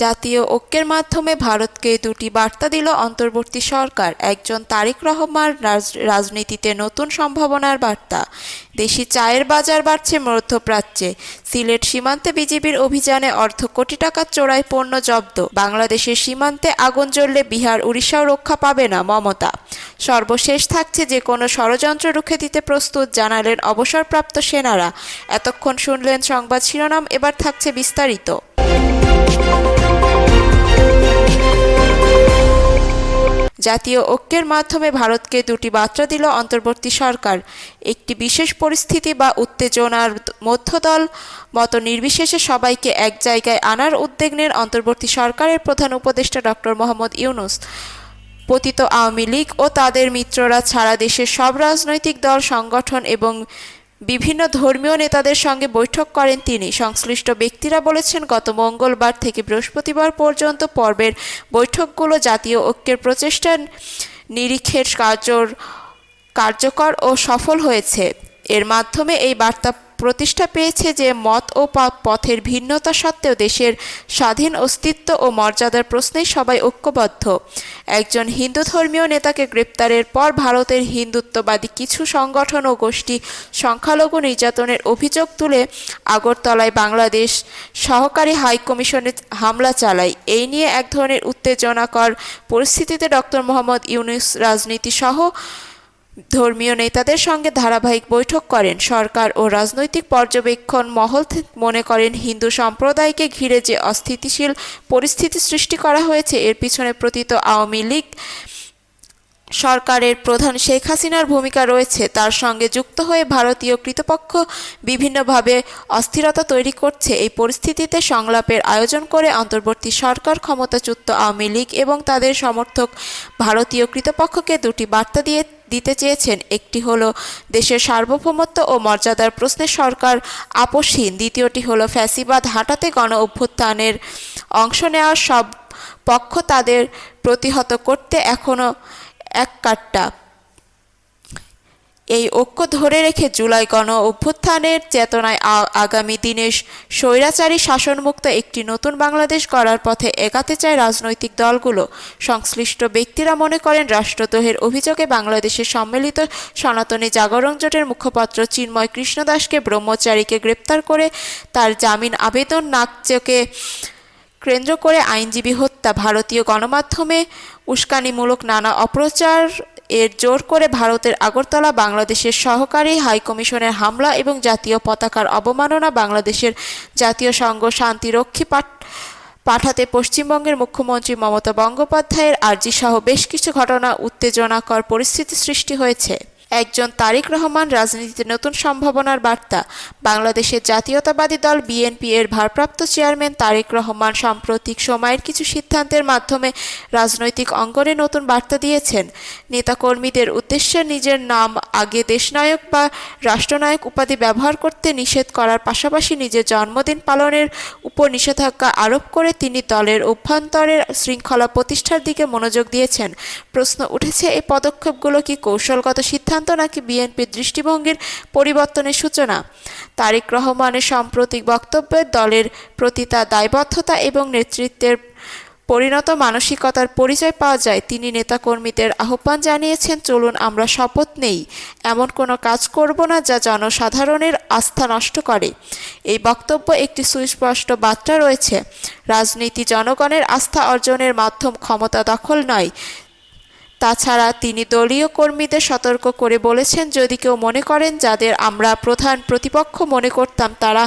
জাতীয় ঐক্যের মাধ্যমে ভারতকে দুটি বার্তা দিল অন্তর্বর্তী সরকার, একজন তারেক রহমান রাজ- রাজনীতিতে নতুন সম্ভাবনার বার্তা। দেশি চায়ের বাজার বাড়ছে মধ্যপ্রাচ্যে। সিলেট সীমান্তে বিজিবির অভিযানে অর্ধ কোটি টাকার চোরাই পণ্য জব্দ। বাংলাদেশের সীমান্তে আগুন জ্বললে বিহার উড়িষ্যাও রক্ষা পাবে না মমতা। সর্বশেষ থাকছে যে কোনো ষড়যন্ত্র রুখে দিতে প্রস্তুত জানালেন অবসরপ্রাপ্ত সেনারা। এতক্ষণ শুনলেন সংবাদ শিরোনাম, এবার থাকছে বিস্তারিত। জাতীয় ঐক্যের মাধ্যমে ভারতকে দুটি বার্তা দিল অন্তর্বর্তী সরকার, একটি বিশেষ পরিস্থিতি বা উত্তেজনার মধ্যদল মতো নির্বিশেষে সবাইকে এক জায়গায় আনার উদ্যোগ নেন অন্তর্বর্তী সরকারের প্রধান উপদেষ্টা ডক্টর মোহাম্মদ ইউনুস। পতিত আওয়ামী লীগ ও তাদের মিত্ররা ছাড়া দেশের সব রাজনৈতিক দল, সংগঠন এবং বিভিন্ন ধর্মীয় নেতাদের সঙ্গে বৈঠক করেন তিনি। সংশ্লিষ্ট ব্যক্তিরা বলেছেন, গত মঙ্গলবার থেকে বৃহস্পতিবার পর্যন্ত পর্বের বৈঠকগুলো জাতীয় ঐক্যের প্রচেষ্টা নিরিখের কার্যর কার্যকর ও সফল হয়েছে। এর মাধ্যমে এই বার্তা প্রতিষ্ঠা পেয়েছে যে মত ও পথের ভিন্নতা সত্ত্বেও দেশের স্বাধীন অস্তিত্ব ও মর্যাদার প্রশ্নেই সবাই ঐক্যবদ্ধ। একজন হিন্দু ধর্মীয় নেতাকে গ্রেপ্তারের পর ভারতের হিন্দুত্ববাদী কিছু সংগঠন ও গোষ্ঠী সংখ্যালঘু নির্যাতনের অভিযোগ তুলে আগরতলায় বাংলাদেশ সহকারী হাই কমিশনে হামলা চালায়। এই নিয়ে এক ধরনের উত্তেজনাকর পরিস্থিতিতে ডক্টর মোহাম্মদ ইউনুস রাজনীতি সহ ধর্মীয় নেতাদের সঙ্গে ধারাবাহিক বৈঠক করেন সরকার ও রাজনৈতিক পর্যবেক্ষণ মহল মনে করেন হিন্দু সম্প্রদায়কে ঘিরে যে অস্থিতিশীল পরিস্থিতি সৃষ্টি করা হয়েছে, এর পিছনে প্রতীত আওয়ামী লীগ সরকারের প্রধান শেখ হাসিনার ভূমিকা রয়েছে, তার সঙ্গে যুক্ত হয়ে ভারতীয় কৃতপক্ষ বিভিন্নভাবে অস্থিরতা তৈরি করছে। এই পরিস্থিতিতে সংলাপের আয়োজন করে অন্তর্বর্তী সরকার, ক্ষমতাচ্যুত আওয়ামী লীগ এবং তাদের সমর্থক ভারতীয় কৃতপক্ষকে দুটি বার্তা দিয়ে, দিতে চেয়েছেন। একটি হলো, দেশের সার্বভৌমত্ব ও মর্যাদার প্রশ্নে সরকার আপোষহীন। দ্বিতীয়টি হলো, ফ্যাসিবাদ হাঁটাতে গণ অভ্যুত্থানের অংশ নেওয়ার সব পক্ষ তাদের প্রতিহত করতে এখনও এক কাট্টা এই ঐক্য ধরে রেখে জুলাই গণ অভ্যুত্থানের চেতনায় আগামী দিনে স্বৈরাচারী শাসনমুক্ত একটি নতুন বাংলাদেশ করার পথে এগাতে চায় রাজনৈতিক দলগুলো। সংশ্লিষ্ট ব্যক্তিরা মনে করেন রাষ্ট্রদ্রোহের অভিযোগে বাংলাদেশের সম্মিলিত সনাতনী জাগরণ জোটের মুখপাত্র চিন্ময় কৃষ্ণদাসকে ব্রহ্মচারীকে গ্রেপ্তার করে তার জামিন আবেদন নাকচকে কেন্দ্র করে আইনজীবী হত্যা, ভারতীয় গণমাধ্যমে উস্কানিমূলক নানা অপপ্রচার, এর জোর করে ভারতের আগরতলা বাংলাদেশের সহকারী হাইকমিশনের হামলা এবং জাতীয় পতাকার অবমাননা বাংলাদেশের জাতীয় সংঘ শান্তিরক্ষী পাঠ, পাঠাতে পশ্চিমবঙ্গের মুখ্যমন্ত্রী মমতা বন্দ্যোপাধ্যায়ের আর্জি সহ বেশ কিছু ঘটনা উত্তেজনাকর পরিস্থিতি সৃষ্টি হয়েছে। একজন তারেক রহমান রাজনীতিতে নতুন সম্ভাবনার বার্তা। বাংলাদেশের জাতীয়তাবাদী দল বিএনপি এর ভারপ্রাপ্ত চেয়ারম্যান তারেক রহমান সাম্প্রতিক সময়ের কিছু সিদ্ধান্তের মাধ্যমে রাজনৈতিক অঙ্গনে নতুন বার্তা দিয়েছেন। নেতাকর্মীদের উদ্দেশ্যে নিজের নাম আগে দেশনায়ক বা রাষ্ট্রনায়ক উপাধি ব্যবহার করতে নিষেধ করার পাশাপাশি নিজের জন্মদিন পালনের উপর নিষেধাজ্ঞা আরোপ করে তিনি দলের অভ্যন্তরের শৃঙ্খলা প্রতিষ্ঠার দিকে মনোযোগ দিয়েছেন। প্রশ্ন উঠেছে, এই পদক্ষেপগুলো কি কৌশলগত সিদ্ধান্ত নাকি বিএনপির দৃষ্টিভঙ্গির পরিবর্তনের সূচনা? তারেক রহমানের সাম্প্রতিক বক্তব্যে দলের প্রতি তার দায়বদ্ধতা এবং নেতৃত্বের পরিণত মানসিকতার পরিচয় পাওয়া যায়। তিনি নেতাকর্মীদের আহ্বান জানিয়েছেন, চলুন, আমরা শপথ নেই। এমন কোনো কাজ করব না যা জনসাধারণের আস্থা নষ্ট করে। এই বক্তব্য একটি সুস্পষ্ট বার্তা রয়েছে। রাজনীতি জনগণের আস্থা অর্জনের মাধ্যম ক্ষমতা দখল নয় তাছাড়া তিনি দলীয় কর্মীদের সতর্ক করে বলেছেন, যদি কেউ মনে করেন যাদের আমরা প্রধান প্রতিপক্ষ মনে করতাম, তারা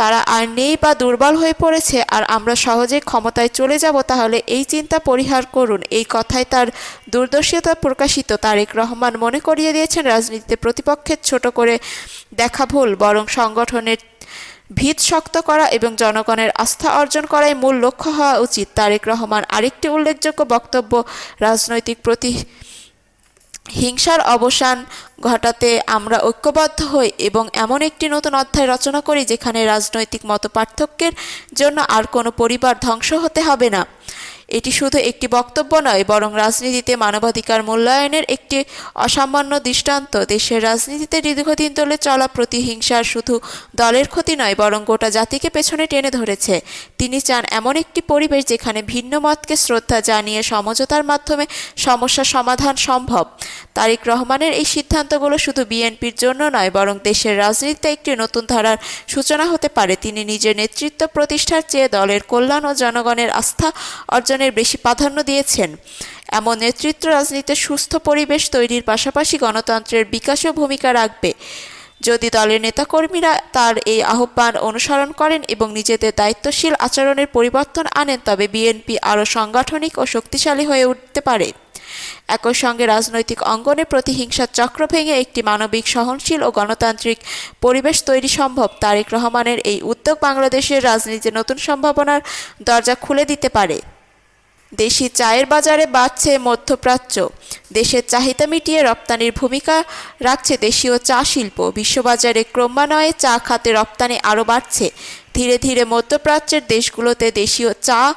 তারা আর নেই বা দুর্বল হয়ে পড়েছে আর আমরা সহজেই ক্ষমতায় চলে যাব, তাহলে এই চিন্তা পরিহার করুন। এই কথায় তার দূরদর্শিতা প্রকাশিত। তারেক রহমান মনে করিয়ে দিয়েছেন, রাজনীতিতে প্রতিপক্ষের ছোট করে দেখা ভুল, বরং সংগঠনের ভিত শক্ত করা এবং জনগণের আস্থা অর্জন করাই মূল লক্ষ্য হওয়া উচিত। তারেক রহমান আরেকটি উল্লেখযোগ্য বক্তব্য, রাজনৈতিক প্রতি হিংসার অবসান ঘটাতে আমরা ঐক্যবদ্ধ হই এবং এমন একটি নতুন অধ্যায় রচনা করি যেখানে রাজনৈতিক মত পার্থক্যের জন্য আর কোনো পরিবার ধ্বংস হতে হবে না। এটি শুধু একটি বক্তব্য নয়, বরং রাজনীতিতে মানবাধিকার মূল্যায়নের একটি অসামান্য দৃষ্টান্ত। দেশের রাজনীতিতে দীর্ঘদিন ধরে চলা প্রতিহিংসার শুধু দলের ক্ষতি নয়, বরং গোটা জাতিকে পেছনে টেনে ধরেছে। তিনি চান এমন একটি পরিবেশ যেখানে ভিন্ন মতকে শ্রদ্ধা জানিয়ে সমঝোতার মাধ্যমে সমস্যা সমাধান সম্ভব। তারিক রহমানের এই সিদ্ধান্তগুলো শুধু বিএনপির জন্য নয়, বরং দেশের রাজনীতিতে একটি নতুন ধারার সূচনা হতে পারে। তিনি নিজের নেতৃত্ব প্রতিষ্ঠার চেয়ে দলের কল্যাণ ও জনগণের আস্থা অর্জনের বেশি প্রাধান্য দিয়েছেন। এমন নেতৃত্ব রাজনীতিতে সুস্থ পরিবেশ তৈরির পাশাপাশি গণতন্ত্রের বিকাশেও ভূমিকা রাখবে। যদি দলের নেতাকর্মীরা তার এই আহ্বান অনুসরণ করেন এবং নিজেদের দায়িত্বশীল আচরণের পরিবর্তন আনেন, তবে বিএনপি আরও সাংগঠনিক ও শক্তিশালী হয়ে উঠতে পারে। একই সঙ্গে রাজনৈতিক অঙ্গনে প্রতিহিংসার চক্র ভেঙে একটি মানবিক সহনশীল ও গণতান্ত্রিক পরিবেশ তৈরি সম্ভব। তারেক রহমানের এই উদ্যোগ বাংলাদেশের রাজনীতিতে নতুন সম্ভাবনার দরজা খুলে দিতে পারে। দেশি চায়ের বাজারে বাড়ছে মধ্যপ্রাচ্য। দেশের চাহিদা মিটিয়ে রপ্তানির ভূমিকা রাখছে দেশীয় চা শিল্প। বিশ্ববাজারে ক্রমান্বয়ে চা খাতে রপ্তানি আরও বাড়ছে। ধীরে ধীরে মধ্যপ্রাচ্যের দেশগুলোতে দেশীয় চা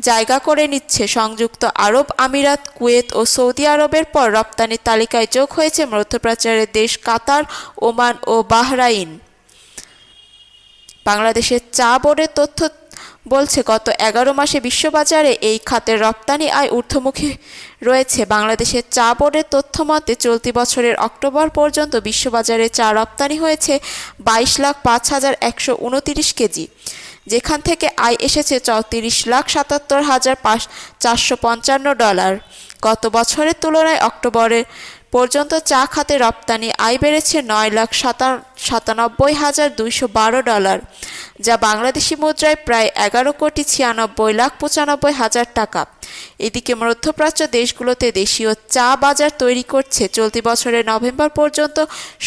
জায়গা করে নিচ্ছে সংযুক্ত আরব আমিরাত, কুয়েত ও সৌদি আরবের পর রপ্তানির তালিকায় যোগ হয়েছে মধ্যপ্রাচ্যের দেশ কাতার, ওমান ও বাহরাইন। বাংলাদেশের চা বোর্ডের তথ্য বলছে, গত এগারো মাসে বিশ্ববাজারে এই খাতের রপ্তানি আয় ঊর্ধ্বমুখী রয়েছে। বাংলাদেশের চা বোর্ডের তথ্য মতে, চলতি বছরের অক্টোবর পর্যন্ত বিশ্ববাজারে চা রপ্তানি হয়েছে বাইশ লাখ পাঁচ হাজার একশো উনতিরিশ কেজি, যেখান থেকে আয় এসেছে চৌত্রিশ লাখ সাতাত্তর হাজার পাঁচ চারশো পঞ্চান্ন ডলার। গত বছরের তুলনায় অক্টোবরের পর্যন্ত চা খাতে রপ্তানি আয় বেড়েছে নয় লাখ সাতা সাতানব্বই হাজার দুইশো বারো ডলার, যা বাংলাদেশি মুদ্রায় প্রায় এগারো কোটি ছিয়ানব্বই লাখ পঁচানব্বই হাজার টাকা। এদিকে মধ্যপ্রাচ্য দেশগুলোতে দেশীয় চা বাজার তৈরি করছে। চলতি বছরের নভেম্বর পর্যন্ত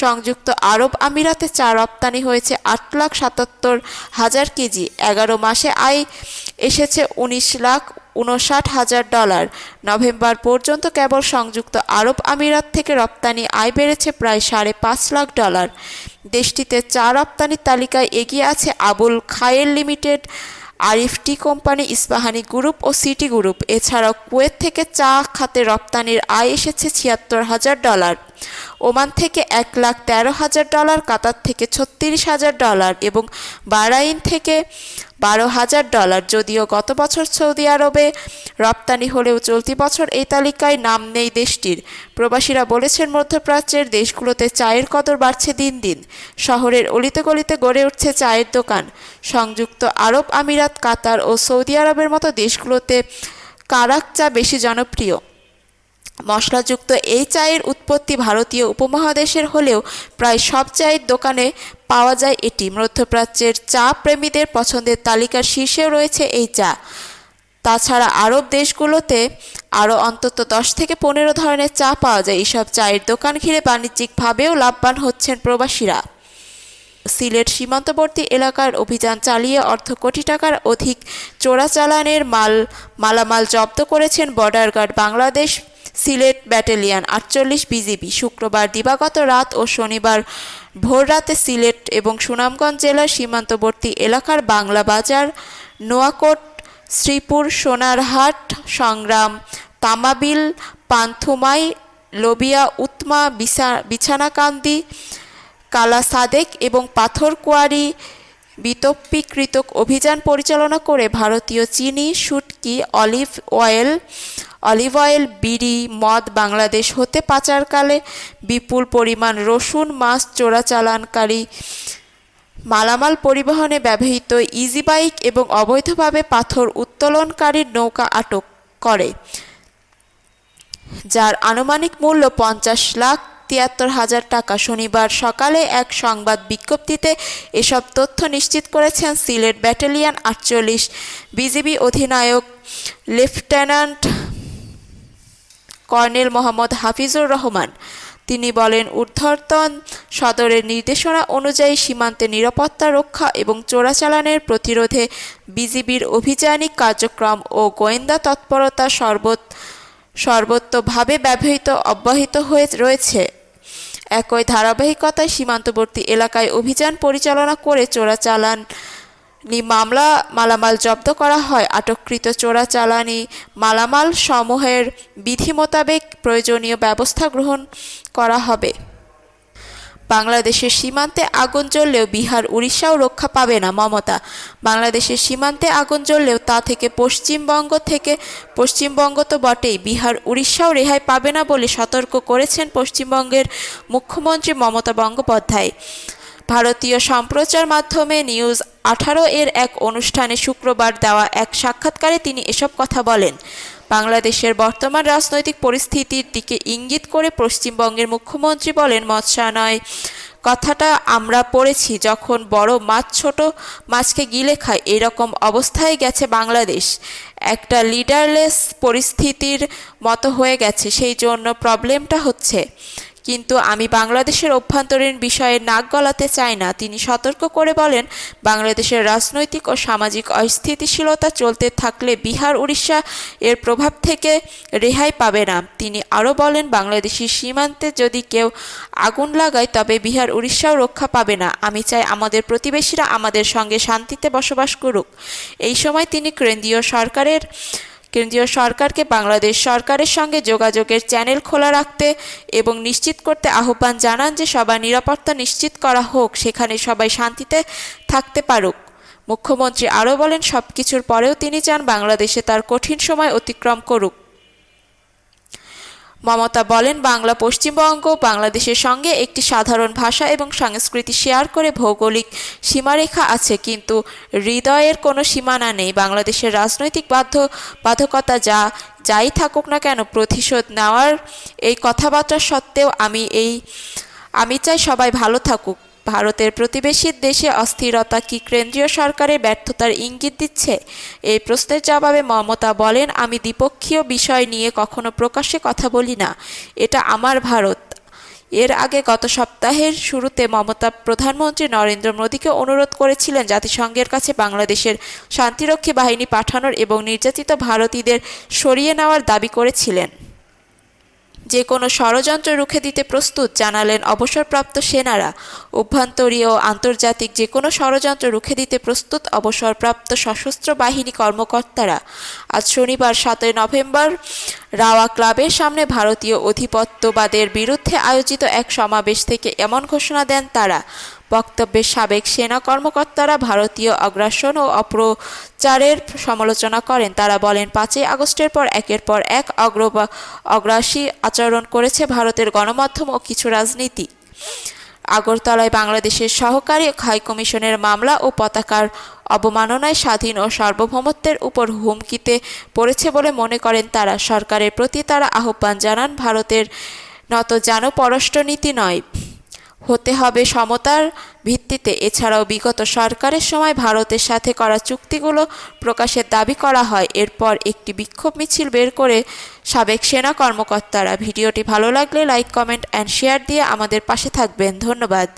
সংযুক্ত আরব আমিরাতে চা রপ্তানি হয়েছে আট লাখ সাতাত্তর হাজার কেজি। এগারো মাসে আয় এসেছে উনিশ লাখ উনষাট হাজার ডলার। নভেম্বর পর্যন্ত কেবল সংযুক্ত আরব আমিরাত থেকে রপ্তানি আয় বেড়েছে প্রায় সাড়ে পাঁচ লাখ ডলার। দেশটিতে চা রপ্তানির তালিকায় এগিয়ে আছে Abul Khair limited, Arif tea company, Ispahani group ও সিটি গ্রুপ। এছাড়াও কুয়েত থেকে চা খাতে রপ্তানির আয় এসেছে ছিয়াত্তর হাজার ডলার। ওমান থেকে এক লাখ তেরো হাজার ডলার, কাতার থেকে ছত্রিশ হাজার ডলার এবং বারাইন থেকে বারো হাজার ডলার। যদিও গত বছর সৌদি আরবে রপ্তানি হলেও চলতি বছর এই তালিকায় নাম নেই দেশটির। প্রবাসীরা বলেছেন, মধ্যপ্রাচ্যের দেশগুলোতে চায়ের কদর বাড়ছে দিন দিন। শহরের অলিতে গলিতে গড়ে উঠছে চায়ের দোকান। সংযুক্ত আরব আমিরাত, কাতার ও সৌদি আরবের মতো দেশগুলোতে কারাক চা বেশি জনপ্রিয়। মশলাযুক্ত এই চায়ের উৎপত্তি ভারতীয় উপমহাদেশের হলেও প্রায় সব চায়ের দোকানে পাওয়া যায় এটি। মধ্যপ্রাচ্যের চা প্রেমীদের পছন্দের তালিকার শীর্ষেও রয়েছে এই চা। তাছাড়া আরব দেশগুলোতে আরও অন্তত দশ থেকে পনেরো ধরনের চা পাওয়া যায়। এইসব চায়ের দোকান ঘিরে বাণিজ্যিকভাবেও লাভবান হচ্ছেন প্রবাসীরা। সিলেট সীমান্তবর্তী এলাকার অভিযান চালিয়ে অর্ধ কোটি টাকার অধিক চোরাচালানের মাল, মালামাল জব্দ করেছেন Border Guard Bangladesh Sylhet battalion আটচল্লিশ বিজিবি শুক্রবার দিবাগত রাত ও শনিবার ভোররাতে সিলেট এবং সুনামগঞ্জ জেলার সীমান্তবর্তী এলাকার বাংলা বাজার, নোয়াকোট, শ্রীপুর, সোনারহাট, সংগ্রাম, তামাবিল, পান্থুমাই, লোবিয়া উৎমা বিছা, বিছানাকান্দি কালা সাদেক এবং পাথর কোয়ারি বিতপ্পিকৃত অভিযান পরিচালনা করে ভারতীয় চিনি, শুটকি, অলিভ অয়েল অলিভ অয়েল, বিড়ি, মদ বাংলাদেশ হতে পাচারকালে বিপুল পরিমাণ রসুন, মাছ চোরাচালানকারী মালামাল পরিবহনে ব্যবহৃত ইজি বাইক এবং অবৈধভাবে পাথর উত্তোলনকারীর নৌকা আটক করে, যার আনুমানিক মূল্য পঞ্চাশ লাখ তিয়াত্তর হাজার টাকা। শনিবার সকালে এক সংবাদ বিজ্ঞপ্তিতে এসব তথ্য নিশ্চিত করেছেন সিলেট ব্যাটালিয়ন আটচল্লিশ। বিজিবি অধিনায়ক লেফটেন্যান্ট কর্নেল মোহাম্মদ হাফিজুর রহমান। তিনি বলেন, ঊর্ধ্বতন সদরের নির্দেশনা অনুযায়ী সীমান্তে নিরাপত্তা রক্ষা এবং চোরাচালানের প্রতিরোধে বিজিবির অভিযানিক কার্যক্রম ও গোয়েন্দা তৎপরতা সর্বত সর্বত্রভাবে ব্যবহৃত, অব্যাহত হয়ে রয়েছে। একই ধারাবাহিকতায় সীমান্তবর্তী এলাকায় অভিযান পরিচালনা করে চোরাচালান নি মামলা মালামাল জব্দ করা হয়। আটককৃত চোরাচালানি মালামাল সমূহের বিধি মোতাবেক প্রয়োজনীয় ব্যবস্থা গ্রহণ করা হবে। বাংলাদেশের সীমান্তে আগুন জ্বললেও বিহার, উড়িষ্যাও রক্ষা পাবে না মমতা। বাংলাদেশের সীমান্তে আগুন জ্বললেও তা থেকে পশ্চিমবঙ্গ থেকে, পশ্চিমবঙ্গ তো বটেই, বিহার, উড়িষ্যাও রেহাই পাবে না বলে সতর্ক করেছেন পশ্চিমবঙ্গের মুখ্যমন্ত্রী মমতা বন্দ্যোপাধ্যায়। ভারতীয় সম্প্রচার মাধ্যমে নিউজ আঠারো এর এক অনুষ্ঠানে শুক্রবার দেওয়া এক সাক্ষাৎকারে তিনি এসব কথা বলেন। বাংলাদেশের বর্তমান রাজনৈতিক পরিস্থিতির দিকে ইঙ্গিত করে পশ্চিমবঙ্গের মুখ্যমন্ত্রী বলেন মৎস্যানয় কথাটা আমরা পড়েছি যখন বড় মাছ, ছোট মাছকে গিলে খায়, এরকম অবস্থায় গেছে বাংলাদেশ। একটা লিডারলেস পরিস্থিতির মতো হয়ে গেছে, সেই জন্য প্রবলেমটা হচ্ছে। কিন্তু আমি বাংলাদেশের অভ্যন্তরীণ বিষয়ে নাক গলাতে চাই না। তিনি সতর্ক করে বলেন, বাংলাদেশের রাজনৈতিক ও সামাজিক অস্থিতিশীলতা চলতে থাকলে বিহার উড়িষ্যা এর প্রভাব থেকে রেহাই পাবে না। তিনি আরও বলেন, বাংলাদেশি সীমান্তে যদি কেউ আগুন লাগায়, তবে বিহার উড়িষ্যাও রক্ষা পাবে না। আমি চাই আমাদের প্রতিবেশীরা আমাদের সঙ্গে শান্তিতে বসবাস করুক। এই সময় তিনি কেন্দ্রীয় সরকারের কেন্দ্রীয় সরকারকে বাংলাদেশ সরকারের সঙ্গে যোগাযোগের চ্যানেল খোলা রাখতে এবং নিশ্চিত করতে আহ্বান জানান যে সবার নিরাপত্তা নিশ্চিত করা হোক, সেখানে সবাই শান্তিতে থাকতে পারুক। মুখ্যমন্ত্রী আরও বলেন সব কিছুর পরেও তিনি চান বাংলাদেশে তার কঠিন সময় অতিক্রম করুক। মমতা বলেন, বাংলা পশ্চিমবঙ্গ বাংলাদেশের সঙ্গে একটি সাধারণ ভাষা এবং সংস্কৃতি শেয়ার করে ভৌগোলিক সীমারেখা আছে, কিন্তু হৃদয়ের কোনো সীমানা নেই। বাংলাদেশের রাজনৈতিক বাধ্য, বাধকতা যা, যাই থাকুক না কেন, প্রতিশোধ নেওয়ার এই কথাবার্তা সত্ত্বেও আমি এই, আমি চাই সবাই ভালো থাকুক। ভারতের প্রতিবেশী দেশে অস্থিরতা কি কেন্দ্রীয় সরকারের ব্যর্থতার ইঙ্গিত দিচ্ছে? এই প্রশ্নের জবাবে মমতা বলেন, আমি দ্বিপক্ষীয় বিষয় নিয়ে কখনো প্রকাশ্যে কথা বলি না। এটা আমার ভারত। এর আগে গত সপ্তাহের শুরুতে মমতা প্রধানমন্ত্রী নরেন্দ্র মোদীকে অনুরোধ করেছিলেন জাতিসংঘের কাছে বাংলাদেশের শান্তিরক্ষী বাহিনী পাঠানোর এবং নির্যাতিত ভারতীয়দের সরিয়ে নেওয়ার দাবি করেছিলেন। যে কোনো ষড়যন্ত্র রুখে দিতে প্রস্তুত জানালেন অবসরপ্রাপ্ত সেনারা। অভ্যন্তরীয় ও আন্তর্জাতিক যে কোনো ষড়যন্ত্র রুখে দিতে প্রস্তুত অবসরপ্রাপ্ত সশস্ত্র বাহিনী কর্মকর্তারা। আজ শনিবার সাতই নভেম্বর রাওয়া ক্লাবের সামনে ভারতীয় অধিপত্যবাদের বিরুদ্ধে আয়োজিত এক সমাবেশ থেকে এমন ঘোষণা দেন তারা। বক্তব্যে সাবেক সেনা কর্মকর্তারা ভারতীয় অগ্রাসন ও অপ্রচারের সমালোচনা করেন। তারা বলেন, পাঁচই আগস্টের পর একের পর এক অগ্র অগ্রাসী আচরণ করেছে ভারতের গণমাধ্যম ও কিছু রাজনীতি। আগরতলায় বাংলাদেশের সহকারী হাইকমিশনের মামলা ও পতাকার অবমাননায় স্বাধীন ও সার্বভৌমত্বের উপর হুমকিতে পড়েছে বলে মনে করেন তারা। সরকারের প্রতি তারা আহ্বান জানান, ভারতের নত যেন পররাষ্ট্রনীতি নয়। হতে হবে সমতার ভিত্তিতে। এছাড়াও বিগত সরকারের সময় ভারতের সাথে করা চুক্তিগুলো প্রকাশের দাবি করা হয়। এরপর একটি বিক্ষোভ মিছিল বের করে সাবেক সেনা কর্মকর্তারা। ভিডিওটি ভালো লাগলে লাইক, কমেন্ট অ্যান্ড শেয়ার দিয়ে আমাদের পাশে থাকবেন। ধন্যবাদ।